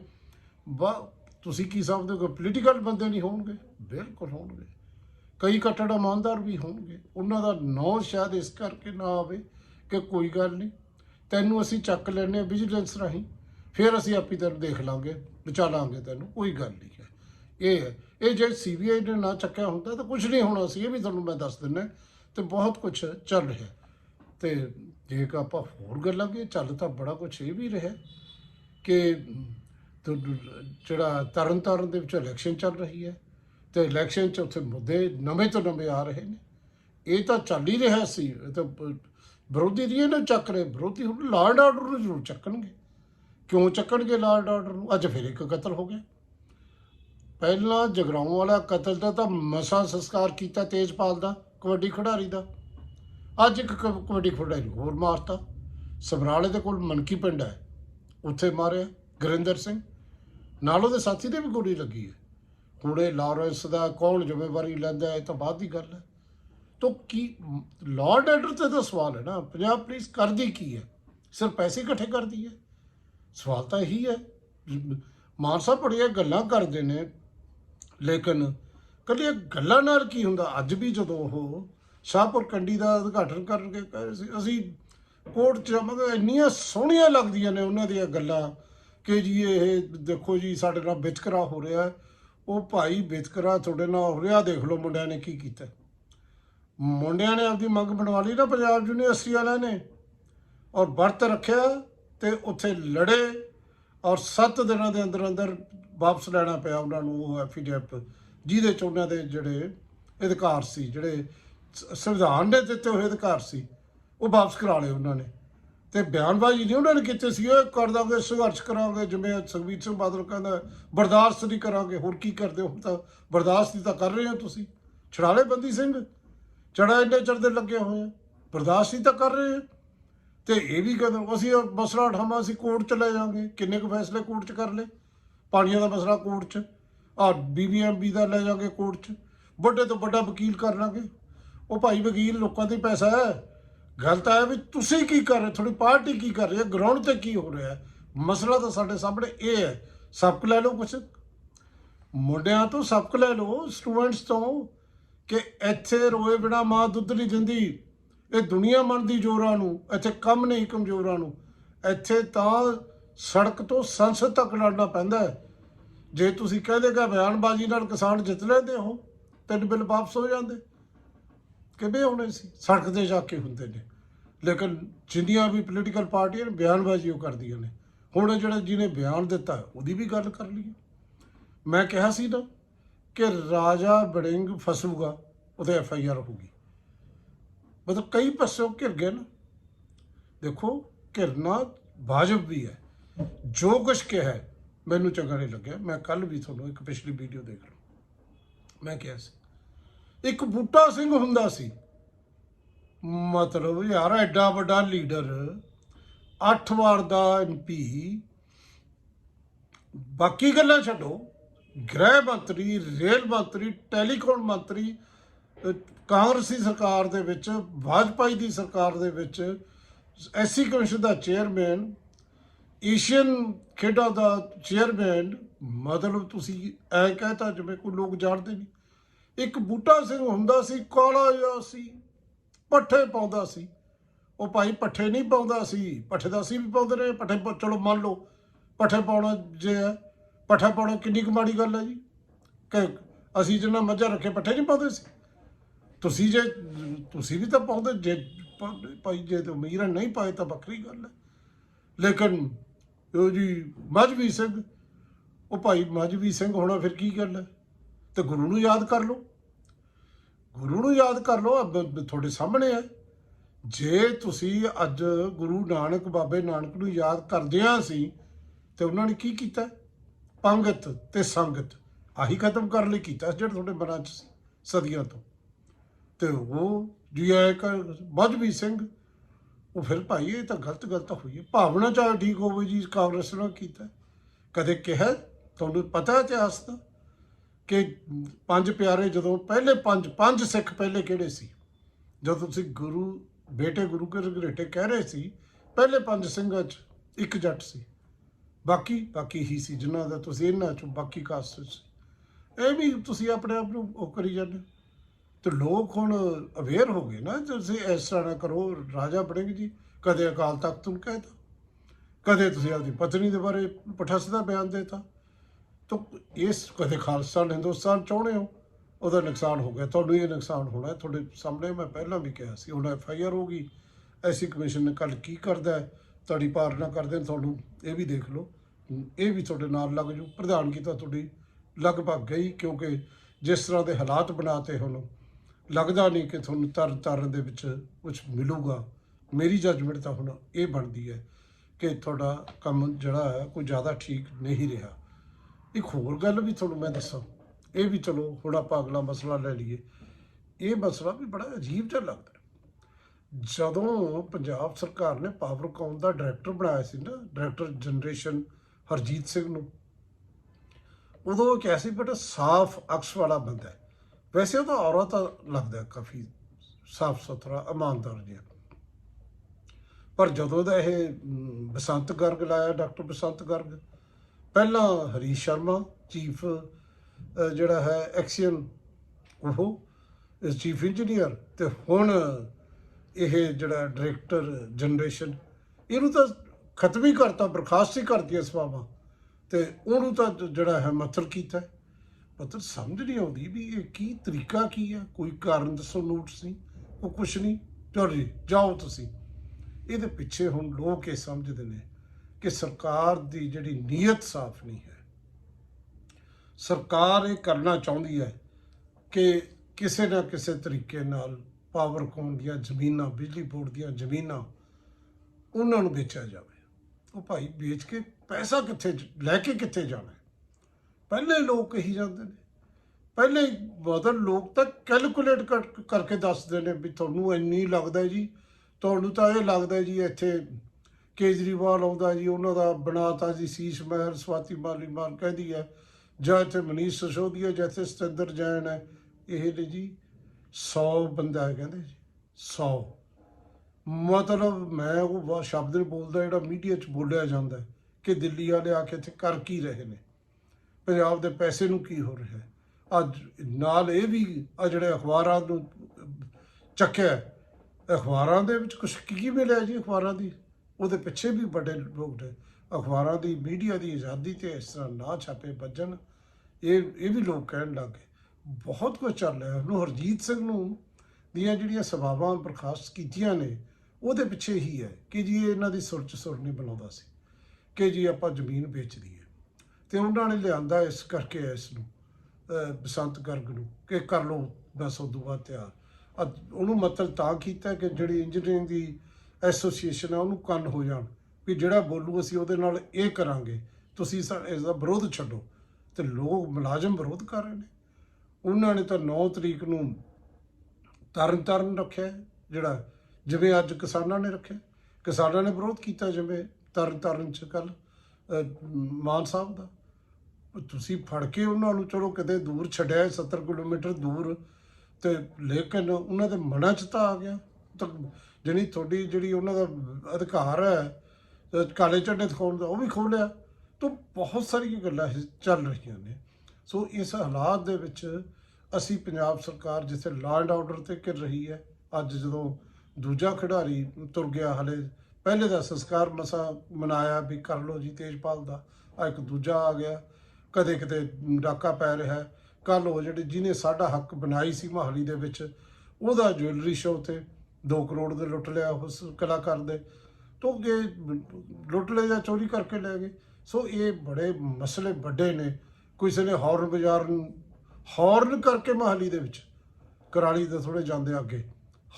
ਵਾ, ਤੁਸੀਂ ਕੀ ਸਮਝਦੇ ਹੋ ਪੋਲੀਟੀਕਲ ਬੰਦੇ ਨਹੀਂ ਹੋਣਗੇ? ਬਿਲਕੁਲ ਹੋਣਗੇ। ਕਈ ਕੱਟੜ ਇਮਾਨਦਾਰ ਵੀ ਹੋਣਗੇ। ਉਹਨਾਂ ਦਾ ਨਾਂ ਸ਼ਾਇਦ ਇਸ ਕਰਕੇ ਨਾ ਆਵੇ ਕਿ ਕੋਈ ਗੱਲ ਨਹੀਂ। ਤੈਨੂੰ ਅਸੀਂ ਚੱਕ ਲੈਨੇ ਵਿਜੀਲੈਂਸ ਰਾਹੀਂ, ਫਿਰ ਅਸੀਂ ਆਪੀ ਤੈਨੂੰ ਦੇਖ ਲਾਂਗੇ, ਬਚਾ ਲਾਂਗੇ ਤੈਨੂੰ, ਕੋਈ ਗੱਲ ਨਹੀਂ ਹੈ। ਇਹ ਹੈ, ਇਹ ਜੇ ਸੀਬੀਆਈ ਨੇ ਨਾ ਚੱਕਿਆ ਹੁੰਦਾ ਤਾਂ ਕੁਝ ਨਹੀਂ ਹੋਣਾ ਸੀ, ਇਹ ਵੀ ਤੁਹਾਨੂੰ ਮੈਂ ਦੱਸ ਦਿੰਦਾ ਤੇ ਬਹੁਤ ਕੁਝ ਚੱਲ ਰਿਹਾ ਤੇ ਜੇ ਆਪਾਂ ਹੋਰ ਗੱਲਾਂ ਕੀ ਚੱਲ ਤਾਂ ਬੜਾ ਕੁਝ ਇਹ ਵੀ ਰਿਹਾ ਕਿ ਤੁ- ਜਿਹੜਾ ਤਰਨ ਤਾਰਨ ਦੇ ਵਿੱਚ ਇਲੈਕਸ਼ਨ ਚੱਲ ਰਹੀ ਹੈ, ਤੇ ਇਲੈਕਸ਼ਨ 'ਚ ਉੱਥੇ ਮੁੱਦੇ ਨਵੇਂ ਤੋਂ ਨਵੇਂ ਆ ਰਹੇ ਨੇ। ਇਹ ਤਾਂ ਚੱਲ ਹੀ ਰਿਹਾ ਸੀ, ਇਹ ਤਾਂ ਵਿਰੋਧੀ ਨਹੀਂ ਇਹਨੂੰ ਚੱਕ ਰਹੇ ਵਿਰੋਧੀ ਹੁਣ ਲਾਰਡ ਆਰਡਰ ਨੂੰ ਜ਼ਰੂਰ ਚੱਕਣਗੇ। ਕਿਉਂ ਚੱਕਣਗੇ ਲਾਰਡ ਆਰਡਰ ਨੂੰ? ਅੱਜ ਫਿਰ ਇੱਕ ਕਤਲ ਹੋ ਗਿਆ। ਪਹਿਲਾਂ ਜਗਰਾਉਂ ਵਾਲਾ ਕਤਲ ਦਾ ਤਾਂ ਮਸਾ ਸੰਸਕਾਰ ਕੀਤਾ ਤੇਜਪਾਲ ਦਾ, ਕਬੱਡੀ ਖਿਡਾਰੀ ਦਾ। ਅੱਜ ਇੱਕ ਕ- ਕਬੱਡੀ ਖਿਡਾਰੀ ਨੂੰ ਹੋਰ ਮਾਰਤਾ। ਸਮਰਾਲੇ ਦੇ ਕੋਲ ਮਨਕੀ ਪਿੰਡ ਹੈ। ਉੱਥੇ ਮਾਰਿਆ ਗੁਰਿੰਦਰ ਸਿੰਘ। ਨਾਲ ਉਹਦੇ ਸਾਥੀ ਦੇ ਵੀ ਗੋਲੀ ਲੱਗੀ ਹੈ। ਹੁਣ ਇਹ ਲਾਰੈਂਸ ਦਾ ਕੌਣ ਜ਼ਿੰਮੇਵਾਰੀ ਲੈਂਦਾ ਹੈ ਇਹ ਤਾਂ ਬਾਅਦ ਦੀ ਗੱਲ ਹੈ। ਤੋ ਕੀ ਲਾਰਡ ਆਰਡਰ ਤੇ ਤਾਂ ਸਵਾਲ ਹੈ ਨਾ ਪੰਜਾਬ ਪੁਲਿਸ ਕਰਦੀ ਕੀ ਹੈ ਸਿਰਫ ਪੈਸੇ ਇਕੱਠੇ ਕਰਦੀ ਹੈ ਸਵਾਲ ਤਾਂ ਇਹੀ ਹੈ ਮਾਨ ਸਾਹਿਬ ਬੜੀਆਂ ਗੱਲਾਂ ਕਰਦੇ ਨੇ ਲੇਕਿਨ ਕੱਲੀਆਂ ਗੱਲਾਂ ਨਾਲ ਕੀ ਹੁੰਦਾ ਅੱਜ ਵੀ ਜਦੋਂ ਉਹ ਸ਼ਾਹਪੁਰ ਕੰਡੀ ਦਾ ਉਦਘਾਟਨ ਕਰਕੇ ਅਸੀਂ ਕੋਰਟ ਚ ਮਤਲਬ ਇੰਨੀਆਂ ਸੋਹਣੀਆਂ ਲੱਗਦੀਆਂ ਨੇ ਉਹਨਾਂ ਦੀਆਂ ਗੱਲਾਂ ਕਿ ਜੀ ਇਹ ਦੇਖੋ ਜੀ ਸਾਡੇ ਨਾਲ ਵਿਤਕਰਾ ਹੋ ਰਿਹਾ ਉਹ ਭਾਈ ਵਿਤਕਰਾ ਤੁਹਾਡੇ ਨਾਲ ਹੋ ਰਿਹਾ ਦੇਖ ਲਓ ਮੁੰਡਿਆਂ ਨੇ ਕੀ ਕੀਤਾ ਮੁੰਡਿਆਂ ਨੇ ਆਪਦੀ ਮੰਗ ਬਣਵਾ ਲਈ ਨਾ ਪੰਜਾਬ ਯੂਨੀਵਰਸਿਟੀ ਵਾਲਿਆਂ ਨੇ ਔਰ ਵਰਤ ਰੱਖਿਆ ਤੇ ਉੱਥੇ ਲੜੇ ਔਰ 7 ਦਿਨਾਂ ਦੇ ਅੰਦਰ ਅੰਦਰ ਵਾਪਸ ਲੈਣਾ ਪਿਆ ਉਹਨਾਂ ਨੂੰ ਉਹ ਐਫੀਡੇਵਿਟ ਜਿਹਦੇ ਚ ਉਹਨਾਂ ਦੇ ਜਿਹੜੇ ਅਧਿਕਾਰ ਸੀ, ਜਿਹੜੇ ਸੰਵਿਧਾਨ ਨੇ ਦਿੱਤੇ ਹੋਏ ਅਧਿਕਾਰ ਸੀ, ਉਹ ਵਾਪਸ ਕਰਾ ਲਏ ਉਹਨਾਂ ਨੇ। ਤੇ ਬਿਆਨਬਾਜ਼ੀ ਨਹੀਂ ਉਹਨਾਂ ਨੇ ਕੀਤੀ ਸੀ, ਉਹ ਕਰ ਦਾਂਗੇ ਸੰਘਰਸ਼ ਕਰਾਂਗੇ, ਜਿਵੇਂ ਸੁਖਬੀਰ ਸਿੰਘ ਬਾਦਲ ਕਹਿੰਦਾ, ਬਰਦਾਸ਼ਤ ਨਹੀਂ ਕਰਾਂਗੇ, ਹੋਰ ਕੀ ਕਰਦੇ ਹੋ? ਤਾਂ ਬਰਦਾਸ਼ਤ ਹੀ ਤਾਂ ਕਰ ਰਹੇ ਹੋ ਤੁਸੀਂ। ਛੜਾਲੇ ਬੰਦੀ ਸਿੰਘ। ਚੜਾ ਇੰਨੇ ਚਿਰ ਦੇ ਲੱਗੇ ਹੋਏ ਆ। ਬਰਦਾਸ਼ਤ ਹੀ ਤਾਂ ਕਰ ਰਹੇ ਆ। ਤੇ ਇਹ ਵੀ ਕਦੋਂ ਅਸੀਂ ਮਸਲਾ ਉਠਾਵਾਂ ਅਸੀਂ ਕੋਰਟ ਚ ਲੈ ਜਾਾਂਗੇ ਕਿੰਨੇ ਕੁ ਫੈਸਲੇ ਕੋਰਟ ਚ ਕਰ ਲਏ? ਪਾਣੀਆਂ ਦਾ ਮਸਲਾ ਕੋਰਟ ਚ। ਆ ਬੀਬੀਐਮਬੀ ਦਾ ਲੈ ਜਾਾਂਗੇ ਕੋਰਟ ਚ। ਵੱਡੇ ਤੋਂ ਵੱਡਾ ਵਕੀਲ ਕਰ ਲਾਂਗੇ। ਉਹ ਭਾਈ ਵਕੀਲ, ਲੋਕਾਂ ਦਾ ਪੈਸਾ ਹੈ। ਗਲਤ ਤਾਂ ਹੈ ਵੀ ਤੁਸੀਂ ਕੀ ਕਰ ਰਹੇ? ਤੁਹਾਡੀ ਪਾਰਟੀ ਕੀ ਕਰ ਰਹੀ ਹੈ? ਗਰਾਊਂਡ ਤੇ ਕੀ ਹੋ ਰਿਹਾ ਹੈ? ਮਸਲਾ ਤਾਂ ਸਾਡੇ ਸਾਹਮਣੇ ਇਹ ਹੈ। ਸਬਕ ਲੈ ਲਓ ਕੁਛ। ਮੁੰਡਿਆਂ ਤੋਂ ਸਬਕ ਲੈ ਲਓ, ਸਟੂਡੈਂਟਸ ਤੋਂ। ਕਿ ਇੱਥੇ ਰੋਏ ਬਿਨਾ ਮਾਂ ਦੁੱਧ ਨਹੀਂ ਦਿੰਦੀ। ਇਹ ਦੁਨੀਆ ਮੰਨਦੀ ਜੋਰਾਂ ਨੂੰ, ਇੱਥੇ ਕੰਮ ਨਹੀਂ ਕਮਜ਼ੋਰਾਂ ਨੂੰ। ਇੱਥੇ ਤਾਂ ਸੜਕ ਤੋਂ ਸੰਸਦ ਤੱਕ ਲੜਨਾ ਪੈਂਦਾ ਹੈ। ਜੇ ਤੁਸੀਂ ਕਹਿੰਦੇ ਕਿ ਬਿਆਨਬਾਜ਼ੀ ਨਾਲ ਕਿਸਾਨ ਜਿੱਤ ਲੈਂਦੇ ਹੋ, ਤਿੰਨ ਬਿੱਲ ਵਾਪਸ ਹੋ ਜਾਂਦੇ। ਕਿਵੇਂ ਹੋਣੇ ਸੀ? ਸੜਕ ਤੇ ਜਾ ਕੇ ਹੁੰਦੇ ਨੇ। ਲੇਕਿਨ ਜਿੰਨੀਆਂ ਵੀ ਪੋਲੀਟੀਕਲ ਪਾਰਟੀਆਂ ਨੇ, ਬਿਆਨਬਾਜ਼ੀ ਉਹ ਕਰਦੀਆਂ ਨੇ। ਹੁਣ ਇਹ ਜਿਹੜਾ ਜਿਹਨੇ ਬਿਆਨ ਦਿੱਤਾ, ਉਹਦੀ ਵੀ ਗੱਲ ਕਰ ਲਈਏ। ਮੈਂ ਕਿਹਾ ਸੀ ਨਾ ਕਿ ਰਾਜਾ ਬੜਿੰਗ ਫਸੂਗਾ, ਉਹਦੇ ਐਫ ਆਈ ਆਰ ਹੋਊਗੀ। ਮਤਲਬ ਕਈ ਪਾਸੋਂ ਘਿਰ ਗਏ ਨਾ। ਦੇਖੋ, ਘਿਰਨਾ ਵਾਜਬ ਵੀ ਹੈ। ਜੋ ਕੁਛ ਕਿਹਾ ਮੈਨੂੰ ਚੰਗਾ ਨਹੀਂ ਲੱਗਿਆ। ਮੈਂ ਕੱਲ ਵੀ ਤੁਹਾਨੂੰ ਇੱਕ ਪਿਛਲੀ ਵੀਡੀਓ ਦੇਖ ਲਓ ਮੈਂ ਕਿਹਾ ਸੀ, ਇੱਕ ਬੂਟਾ ਸਿੰਘ ਹੁੰਦਾ ਸੀ। ਮਤਲਬ ਯਾਰ, ਐਡਾ ਵੱਡਾ ਲੀਡਰ, ਅੱਠ ਵਾਰ ਦਾ ਐਮਪੀ ਬਾਕੀ ਗੱਲਾਂ ਛੱਡੋ। ਗ੍ਰਹਿ ਮੰਤਰੀ, ਰੇਲ ਮੰਤਰੀ, ਟੈਲੀਕਾਮ ਮੰਤਰੀ ਕਾਂਗਰਸੀ ਸਰਕਾਰ ਦੇ ਵਿੱਚ ਵਾਜਪਾਈ ਦੀ ਸਰਕਾਰ ਦੇ ਵਿੱਚ ਐਸਸੀ ਕਮਿਸ਼ਨ ਦਾ ਚੇਅਰਮੈਨ, ਏਸ਼ੀਅਨ ਖੇਡਾਂ ਦਾ ਚੇਅਰਮੈਨ, ਮਤਲਬ ਤੁਸੀਂ ਐ ਕਹਤਾ ਜਿਵੇਂ ਕੋਈ ਲੋਕ ਜਾਣਦੇ ਨਹੀਂ। ਇੱਕ ਬੂਟਾ ਸਿੰਘ ਹੁੰਦਾ ਸੀ, ਕਾਲਾ ਜਿਹਾ ਸੀ, ਪੱਠੇ ਪਾਉਂਦਾ ਸੀ। ਉਹ ਭਾਈ ਪੱਠੇ ਨਹੀਂ ਪਾਉਂਦਾ ਸੀ, ਪੱਠੇ ਦਾ ਸੀ ਵੀ ਪਾਉਂਦੇ ਨੇ ਪੱਠੇ ਪਾ- ਚਲੋ ਮੰਨ ਲਓ, ਪੱਠੇ ਪਾਉਣਾ ਜੇ ਹੈ। ਪੱਠਾ ਪਾਉਣਾ ਕਿੰਨੀ ਕੁ ਮਾੜੀ ਗੱਲ ਹੈ ਜੀ? ਕਿ ਅਸੀਂ ਜਿਹਨਾਂ ਮੱਝਾਂ ਰੱਖੇ ਪੱਠੇ ਨਹੀਂ ਪਾਉਂਦੇ ਸੀ? ਤੁਸੀਂ ਜੇ, ਤੁਸੀਂ ਵੀ ਤਾਂ ਪਾਉਂਦੇ, ਜੇ ਪਾ- ਭਾਈ ਜੇ ਤੇ ਅਮੀਰ ਨਹੀਂ ਪਾਏ ਤਾਂ ਵੱਖਰੀ ਗੱਲ ਹੈ ਲੇਕਿਨ ਉਹ ਜੀ ਮਜਬੀ ਸਿੰਘ, ਉਹ ਭਾਈ ਮਜਬੀ ਸਿੰਘ ਹੋਣਾ ਫਿਰ ਕੀ ਗੱਲ ਹੈ ਤੇ ਗੁਰੂ ਨੂੰ ਯਾਦ ਕਰ ਲਓ। ਗੁਰੂ ਨੂੰ ਯਾਦ ਕਰ ਲਓ, ਅਬ- ਤੁਹਾਡੇ ਸਾਹਮਣੇ ਹੈ ਜੇ ਤੁਸੀਂ ਅੱਜ ਗੁਰੂ ਨਾਨਕ ਬਾਬੇ ਨਾਨਕ ਨੂੰ ਯਾਦ ਕਰਦਿਆਂ ਸੀ ਤੇ ਉਹਨਾਂ ਨੇ ਕੀ ਕੀਤਾ? ਪੰਗਤ ਤੇ ਸੰਗਤ ਆਹੀ ਖਤਮ ਕਰਨ ਲਈ ਕੀਤਾ ਜਿਹੜਾ ਤੁਹਾਡੇ ਮਨਾਂ 'ਚ ਸੀ ਸਦੀਆਂ ਤੋਂ। ਤੇ ਉਹ ਜੀ ਇੱਕ ਮਜਬੀ ਸਿੰਘ, ਉਹ ਫਿਰ ਭਾਈ ਇਹ ਤਾਂ ਗਲਤ ਗਲਤ ਹੋਈ ਹੈ, ਭਾਵਨਾ ਚਾਹ ਠੀਕ ਹੋਵੇ ਜੀ, ਕਾਂਗਰਸ ਨੇ ਕੀਤਾ। ਕਦੇ ਕਿਹਾ, ਤੁਹਾਨੂੰ ਪਤਾ ਇਤਿਹਾਸ ਦਾ ਕਿ ਪੰਜ ਪਿਆਰੇ ਜਦੋਂ ਪਹਿਲੇ ਪੰਜ ਪੰਜ ਸਿੱਖ ਪਹਿਲੇ ਕਿਹੜੇ ਸੀ? ਜਦੋਂ ਤੁਸੀਂ ਗੁਰੂ, ਬੇਟੇ ਗੁਰੂ ਕੇ ਰਗਰੇਟੇ ਕਹਿ ਰਹੇ ਸੀ, ਪਹਿਲੇ ਪੰਜ ਸਿੰਘਾਂ 'ਚ ਇੱਕ ਜੱਟ ਸੀ। ਬਾਕੀ ਬਾਕੀ ਹੀ ਸੀ ਜਿਨ੍ਹਾਂ ਦਾ ਤੁਸੀਂ ਇਹਨਾਂ 'ਚੋਂ ਬਾਕੀ ਕਾਸਟ 'ਚ ਇਹ ਵੀ ਤੁਸੀਂ ਆਪਣੇ ਆਪ ਨੂੰ ਉਹ ਕਰੀ ਜਾਂਦੇ ਹੋ। ਤੇ ਲੋਕ ਹੁਣ ਅਵੇਅਰ ਹੋ ਗਏ ਨਾ ਤੁਸੀਂ ਇਸ ਤਰ੍ਹਾਂ ਨਾ ਕਰੋ, ਰਾਜਾ ਬਣੇਗੇ ਜੀ। ਕਦੇ ਅਕਾਲ ਤਖਤ ਨੂੰ ਕਹਿਤਾ ਕਦੇ ਤੁਸੀਂ ਆਪਦੀ ਪਤਨੀ ਦੇ ਬਾਰੇ ਪਠਸ ਦਾ ਬਿਆਨ ਦੇਤਾ। ਤਾਂ ਇਸ ਕਦੇ ਖਾਲਸਤਾਨ ਹਿੰਦੁਸਤਾਨ ਚਾਹੁੰਦੇ ਹੋ, ਉਹਦਾ ਨੁਕਸਾਨ ਹੋ ਗਿਆ। ਤੁਹਾਨੂੰ ਇਹ ਨੁਕਸਾਨ ਹੋਣਾ ਤੁਹਾਡੇ ਸਾਹਮਣੇ ਮੈਂ ਪਹਿਲਾਂ ਵੀ ਕਿਹਾ ਸੀ, ਹੁਣ ਐਫ ਆਈ ਆਰ ਹੋਗੀ ਐਸੀ ਕਮਿਸ਼ਨ ਨੇ ਕੱਲ ਕੀ ਕਰਦਾ ਹੈ? ਤੁਹਾਡੀ ਪਾਲਣਾ ਕਰਦੇ ਨੇ, ਤੁਹਾਨੂੰ ਇਹ ਵੀ ਦੇਖ ਲਓ। ਇਹ ਵੀ ਤੁਹਾਡੇ ਨਾਲ ਲੱਗ ਜੂ। ਪ੍ਰਧਾਨਗੀ ਤਾਂ ਤੁਹਾਡੀ ਲਗਭਗ ਗਈ, ਕਿਉਂਕਿ ਜਿਸ ਤਰ੍ਹਾਂ ਦੇ ਹਾਲਾਤ ਬਣਾਤੇ ਹੁਣ, ਲੱਗਦਾ ਨਹੀਂ ਕਿ ਤੁਹਾਨੂੰ ਤਰ ਤਰਨ ਦੇ ਵਿੱਚ ਕੁਝ ਮਿਲੂਗਾ। ਮੇਰੀ ਜੱਜਮੈਂਟ ਤਾਂ ਹੁਣ ਇਹ ਬਣਦੀ ਹੈ ਕਿ ਤੁਹਾਡਾ ਕੰਮ ਜਿਹੜਾ ਹੈ, ਕੋਈ ਜ਼ਿਆਦਾ ਠੀਕ ਨਹੀਂ ਰਿਹਾ। ਇੱਕ ਹੋਰ ਗੱਲ ਵੀ ਤੁਹਾਨੂੰ ਮੈਂ ਦੱਸਾਂ। ਇਹ ਵੀ ਚਲੋ, ਹੁਣ ਆਪਾਂ ਅਗਲਾ ਮਸਲਾ ਲੈ ਲਈਏ। ਇਹ ਮਸਲਾ ਵੀ ਬੜਾ ਅਜੀਬ ਜਿਹਾ ਲੱਗਦਾ ਜਦੋਂ ਪੰਜਾਬ ਸਰਕਾਰ ਨੇ ਪਾਵਰਕਾਮ ਦਾ ਡਾਇਰੈਕਟਰ ਬਣਾਇਆ ਸੀ ਨਾ ਡਾਇਰੈਕਟਰ ਜਨਰੇਸ਼ਨ ਹਰਜੀਤ ਸਿੰਘ ਨੂੰ। ਉਦੋਂ ਕਿਹਾ ਸੀ, ਬਟ, ਸਾਫ਼ ਅਕਸ ਵਾਲਾ ਬੰਦਾ ਵੈਸੇ ਉਹ ਤਾਂ ਔਰਤ ਲੱਗਦਾ ਕਾਫੀ ਸਾਫ਼ ਸੁਥਰਾ, ਇਮਾਨਦਾਰ ਜਿਹਾ। ਪਰ ਜਦੋਂ ਦਾ ਇਹ ਬਸੰਤ ਗਰਗ ਲਾਇਆ, ਡਾਕਟਰ ਬਸੰਤ ਗਰਗ, ਪਹਿਲਾਂ ਹਰੀਸ਼ ਸ਼ਰਮਾ, ਚੀਫ ਜਿਹੜਾ ਹੈ, ਐਕਸੀਅਨ, ਉਹ ਚੀਫ ਇੰਜੀਨੀਅਰ ਤੇ ਹੁਣ ਇਹ ਜਿਹੜਾ ਡਾਇਰੈਕਟਰ ਜਨਰੇਸ਼ਨ, ਇਹਨੂੰ ਤਾਂ ਖਤਮ ਹੀ ਕਰਤਾ, ਬਰਖਾਸਤ ਹੀ ਕਰਤੀ ਸਭਾਵਾਂ ਤੇ ਉਹਨੂੰ ਤਾਂ ਜਿਹੜਾ ਹੈ, ਮੱਥਰ ਕੀਤਾ। ਮਤਲਬ ਸਮਝ ਨਹੀਂ ਆਉਂਦੀ ਵੀ ਇਹ ਕੀ ਤਰੀਕਾ ਕੀ ਹੈ? ਕੋਈ ਕਾਰਨ ਦੱਸੋ ਨੋਟਸ ਨਹੀਂ ਉਹ ਕੁਛ ਨਹੀਂ। ਚਲੋ ਜੀ, ਜਾਓ ਤੁਸੀਂ। ਇਹਦੇ ਪਿੱਛੇ ਹੁਣ ਲੋਕ ਇਹ ਸਮਝਦੇ ਨੇ ਕਿ ਸਰਕਾਰ ਦੀ ਜਿਹੜੀ ਨੀਅਤ ਸਾਫ਼ ਨਹੀਂ ਹੈ। ਸਰਕਾਰ ਇਹ ਕਰਨਾ ਚਾਹੁੰਦੀ ਹੈ ਕਿ ਕਿਸੇ ਨਾ ਕਿਸੇ ਤਰੀਕੇ ਨਾਲ ਪਾਵਰਕੌਮ ਦੀਆਂ ਜ਼ਮੀਨਾਂ, ਬਿਜਲੀ ਬੋਰਡ ਦੀਆਂ ਜ਼ਮੀਨਾਂ, ਉਹਨਾਂ ਨੂੰ ਵੇਚਿਆ ਜਾਵੇ। ਉਹ ਭਾਈ ਵੇਚ ਕੇ ਪੈਸਾ ਕਿੱਥੇ ਲੈ ਕੇ ਕਿੱਥੇ ਜਾਣਾ? ਪਹਿਲੇ ਲੋਕ ਕਹੀ ਜਾਂਦੇ ਨੇ। ਪਹਿਲੇ ਬਦਲ ਲੋਕ ਤਾਂ ਕੈਲਕੂਲੇਟ ਕਰਕੇ ਦੱਸਦੇ ਨੇ ਵੀ ਤੁਹਾਨੂੰ ਇੰਨੀ ਲੱਗਦਾ ਜੀ, ਤੁਹਾਨੂੰ ਤਾਂ ਇਹ ਲੱਗਦਾ ਜੀ ਇੱਥੇ ਕੇਜਰੀਵਾਲ ਆਉਂਦਾ ਜੀ, ਉਹਨਾਂ ਦਾ ਬਣਾਤਾ ਜੀ ਸੀਸ਼ ਮਹਿਲ, ਸਵਾਤੀ ਮਾਲੀ ਮਾਨ ਕਹਿੰਦੀ ਹੈ, ਜਾਂ ਇੱਥੇ ਮਨੀਸ਼ ਸਿਸੋਦੀਆ, ਜਾਂ ਇੱਥੇ ਸਤਿੰਦਰ ਜੈਨ ਹੈ, ਇਹ ਨੇ ਜੀ 100 ਬੰਦਾ ਕਹਿੰਦੇ ਜੀ 100 ਮਤਲਬ ਮੈਂ ਉਹ ਵਾ- ਸ਼ਬਦ ਨਹੀਂ ਬੋਲਦਾ ਜਿਹੜਾ ਮੀਡੀਆ 'ਚ ਬੋਲਿਆ ਜਾਂਦਾ ਕਿ ਦਿੱਲੀ ਵਾਲੇ ਆ ਕੇ ਇੱਥੇ ਕਰ ਕੀ ਰਹੇ ਨੇ। ਪੰਜਾਬ ਦੇ ਪੈਸੇ ਨੂੰ ਕੀ ਹੋ ਰਿਹਾ ਅੱਜ ਨਾਲ ਇਹ ਵੀ ਆ ਜਿਹੜੇ ਅਖਬਾਰਾਂ ਨੂੰ ਚੱਕਿਆ ਅਖਬਾਰਾਂ ਦੇ ਵਿੱਚ ਕੁਝ ਕੀ ਮਿਲਿਆ ਜੀ ਅਖਬਾਰਾਂ ਦੀ? ਉਹਦੇ ਪਿੱਛੇ ਵੀ ਵੱਡੇ ਲੋਕ ਨੇ। ਅਖਬਾਰਾਂ ਦੀ, ਮੀਡੀਆ ਦੀ ਆਜ਼ਾਦੀ ਤੇ ਇਸ ਤਰ੍ਹਾਂ ਨਾ ਛਾਪੇ ਵੱਜਣ, ਇਹ ਇਹ ਵੀ ਲੋਕ ਕਹਿਣ ਲੱਗੇ ਬਹੁਤ ਕੁਝ ਚੱਲ ਰਿਹਾ। ਉਹਨੂੰ ਹਰਜੀਤ ਸਿੰਘ ਨੂੰ ਦੀਆਂ ਜਿਹੜੀਆਂ ਸਭਾਵਾਂ ਬਰਖਾਸਤ ਕੀਤੀਆਂ ਨੇ ਉਹਦੇ ਪਿੱਛੇ ਹੀ ਹੈ ਕਿ ਜੀ ਇਹਨਾਂ ਦੀ ਸੁਰ ਚ ਸੁਰ ਨਹੀਂ ਬਣਾਉਂਦਾ ਸੀ, ਕਿ ਜੀ ਆਪਾਂ ਜ਼ਮੀਨ ਵੇਚਦੀ ਹੈ ਤੇ ਉਹਨਾਂ ਨੇ ਲਿਆਂਦਾ ਇਸ ਕਰਕੇ ਇਸ ਨੂੰ ਬਸੰਤ ਗਰਗ ਨੂੰ, ਕਿ ਕਰ ਲਓ, ਬਸ ਉਦੋਂ ਬਾਅਦ ਤਿਆਰ। ਅੱਜ ਉਹਨੂੰ ਮਤਲਬ ਤਾਂ ਕੀਤਾ ਕਿ ਜਿਹੜੀ ਇੰਜੀਨੀਅਰਿੰਗ ਦੀ ਐਸੋਸੀਏਸ਼ਨ ਹੈ ਉਹਨੂੰ ਕੰਨ ਹੋ ਜਾਣ ਵੀ ਜਿਹੜਾ ਬੋਲੂ ਅਸੀਂ ਉਹਦੇ ਨਾਲ ਇਹ ਕਰਾਂਗੇ, ਤੁਸੀਂ ਸਾ- ਇਸ ਦਾ ਵਿਰੋਧ ਛੱਡੋ। ਤੇ ਲੋਕ ਮੁਲਾਜ਼ਮ ਵਿਰੋਧ ਕਰ ਰਹੇ ਨੇ। ਉਹਨਾਂ ਨੇ ਤਾਂ 9 ਤਰੀਕ ਨੂੰ ਤਰਨ ਤਾਰਨ ਰੱਖਿਆ, ਜਿਹੜਾ ਜਿਵੇਂ ਅੱਜ ਕਿਸਾਨਾਂ ਨੇ ਰੱਖਿਆ। ਕਿਸਾਨਾਂ ਨੇ ਵਿਰੋਧ ਕੀਤਾ ਜਿਵੇਂ ਤਰਨ ਤਾਰਨ ਚ ਕੱਲ ਮਾਨ ਸਾਹਿਬ ਦਾ। ਤੁਸੀਂ ਫੜ ਕੇ ਉਹਨਾਂ ਨੂੰ ਚਲੋ ਕਿਤੇ ਦੂਰ ਛੱਡਿਆ 70 ਕਿਲੋਮੀਟਰ ਦੂਰ ਤੇ ਲੇਕਿਨ ਉਹਨਾਂ ਦੇ ਮਨਾਂ 'ਚ ਤਾਂ ਆ ਗਿਆ। ਤਾਂ ਜਿਹੜੀ ਤੁਹਾਡੀ ਜਿਹੜੀ ਉਹਨਾਂ ਦਾ ਅਧਿਕਾਰ ਹੈ ਕਾਲੇ ਝੰਡੇ ਦਿਖਾਉਣ ਦਾ, ਉਹ ਵੀ ਖੋਲਿਆ ਤਾਂ ਬਹੁਤ ਸਾਰੀਆਂ ਗੱਲਾਂ ਚੱਲ ਰਹੀਆਂ ਨੇ। ਸੋ ਇਸ ਹਾਲਾਤ ਦੇ ਵਿੱਚ ਅਸੀਂ ਪੰਜਾਬ ਸਰਕਾਰ ਜਿੱਥੇ ਲਾਅ ਐਂਡ ਆਰਡਰ ਤੇ ਘਿਰ ਰਹੀ ਹੈ, ਅੱਜ ਜਦੋਂ ਦੂਜਾ ਖਿਡਾਰੀ ਤੁਰ ਗਿਆ ਹਲੇ। ਪਹਿਲੇ ਦਾ ਸੰਸਕਾਰ ਮਸਾ ਮਨਾਇਆ ਵੀ ਕਰ ਲਓ ਜੀ ਤੇਜਪਾਲ ਦਾ। ਆ ਇੱਕ ਦੂਜਾ ਆ ਗਿਆ। ਕਦੇ ਕਿਤੇ ਡਾਕਾ ਪੈ ਰਿਹਾ ਕੱਲ ਉਹ ਜਿਹੜੇ ਜਿਹਨੇ ਸਾਡਾ ਹੱਕ ਬਣਾਈ ਸੀ ਮਹਾਲੀ ਦੇ ਵਿੱਚ, ਉਹਦਾ ਜੁਐਲਰੀ ਸ਼ੋਅ ਤੇ 2 ਕਰੋੜ ਦੇ ਲੁੱਟ ਲਿਆ ਉਸ ਕਲਾਕਾਰ ਦੇ। ਤੋਂ ਕਿ ਲੁੱਟ ਲਏ ਜਾਂ ਚੋਰੀ ਕਰਕੇ ਲੈ ਗਏ। ਸੋ ਇਹ ਬੜੇ ਮਸਲੇ ਵੱਡੇ ਨੇ। ਕਿਸੇ ਨੇ ਹੌਰਨ ਬਾਜ਼ਾਰ ਹਾਰਨ ਕਰਕੇ ਮਹੱਲੀ ਦੇ ਵਿੱਚ, ਕਰਾਲੀ ਦੇ ਥੋੜੇ ਜਾਂਦੇ ਅੱਗੇ।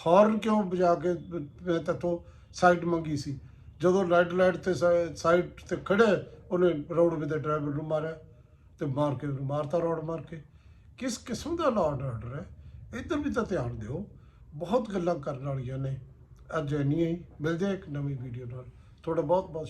ਹਾਰਨ ਕਿਉਂ ਵਜਾ ਕੇ ਮੈਂ ਤੱਥੋਂ ਸਾਈਡ ਮੰਗੀ ਸੀ? ਜਦੋਂ ਲਾਈਟ ਲਾਈਟ ਤੇ ਸਾਈਡ ਤੇ ਖੜੇ ਉਹਨੇ ਰੋਡਵੇ ਦੇ ਡਰਾਈਵਰ ਨੂੰ ਮਾਰਿਆ ਤੇ ਮਾਰ ਕੇ ਉਹਨੂੰ ਮਾਰਤਾ ਰੋਡ ਮਾਰ ਕੇ। ਕਿਸ ਕਿਸਮ ਦਾ ਲਾਅ ਆਰਡਰ ਹੈ? ਇੱਧਰ ਵੀ ਤਾਂ ਧਿਆਨ ਦਿਓ। ਬਹੁਤ ਗੱਲਾਂ ਕਰਨ ਵਾਲੀਆਂ ਨੇ। ਅੱਜ ਇੰਨੀਆਂ ਹੀ। ਮਿਲਦੇ ਹਾਂ ਇੱਕ ਨਵੀਂ ਵੀਡੀਓ ਨਾਲ। ਤੁਹਾਡਾ ਬਹੁਤ ਬਹੁਤ